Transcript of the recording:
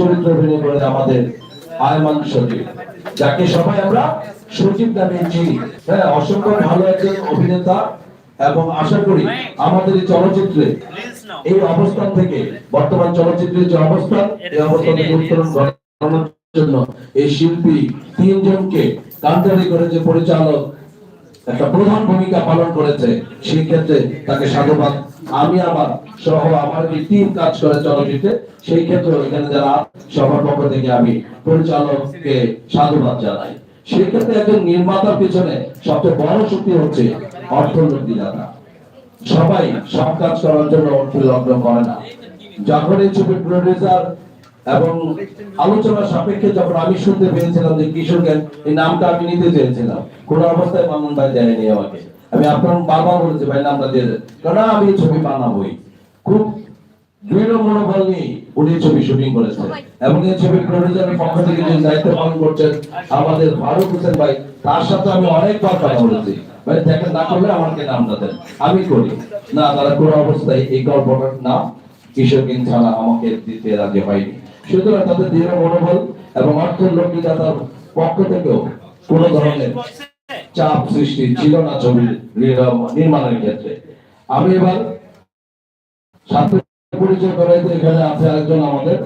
চরিত্র অভিনয় আমাদের আয়মান সজীব যাকে সবাই আমরা সজীব নামে চিনি। হ্যাঁ অসংখ্য ভালো একজন অভিনেতা এবং আশা করি আমাদের চলচ্চিত্রে এই অবস্থান থেকে, বর্তমান চলচ্চিত্রের যে অবস্থান, এই অবস্থান উত্তরণ জন্য এই শিল্পী তিনজনকে কান্তারি করে যে পরিচালক একটা প্রধান ভূমিকা পালন করেছে, সেই ক্ষেত্রে তাকে সাধুবাদ। আমি আমার সহ আমার যে টিম কাজ করে চলচ্চিত্রে, সেই ক্ষেত্রে এখানে যারা সবার পক্ষ থেকে আমি পরিচালককে সাধুবাদ জানাই। সেক্ষেত্রে একজন নির্মাতার পিছনে সবচেয়ে বড় শক্তি হচ্ছে অর্থনৈতিক দাতা। সবাই সব কাজ করার জন্য অর্থ লগ্ন করে না। যখন এই ছবির প্রডিউসার এবং আলোচনা সাপেক্ষে যখন আমি শুনতে পেয়েছিলাম যে কিশোর জ্ঞান এই নামটা আমি নিতে চেয়েছিলাম। কোন অবস্থায় মামুন ভাই দেয়নি আমাকে। আমি আপনার বারবার বলেছি, ভাই, নামটা দিয়ে কারণ আমি ছবি বানাবোই। খুব দৃঢ় মনোবল নিয়ে উনি ছবি শুটিং করেছেন। এবং এই প্রডিউসারের পক্ষ থেকে যে দায়িত্ব পালন করছেন, আমাদের ফারুক হোসেন ভাই, তার সাথে আমি অনেকবার কথা বলেছি। ভাই, দেখেন, না করলে আমাকে নামটা দেন। আমি করি। না, তারা কোনো অবস্থায় এই গল্পটার নাম কিশোর কিং ছাড়া আমাকে দিতে রাজি হয়নি। সুতরাং তাদের দৃঢ় মনোবল এবং অর্থ লগ্নিদাতার পক্ষ থেকেও কোন ধরনের চাপ সৃষ্টি ছিল না ছবি নির্মাণের ক্ষেত্রে। আমি এবার সাথে পরিচয় করাইতে এখানে আছে একজন আমাদের।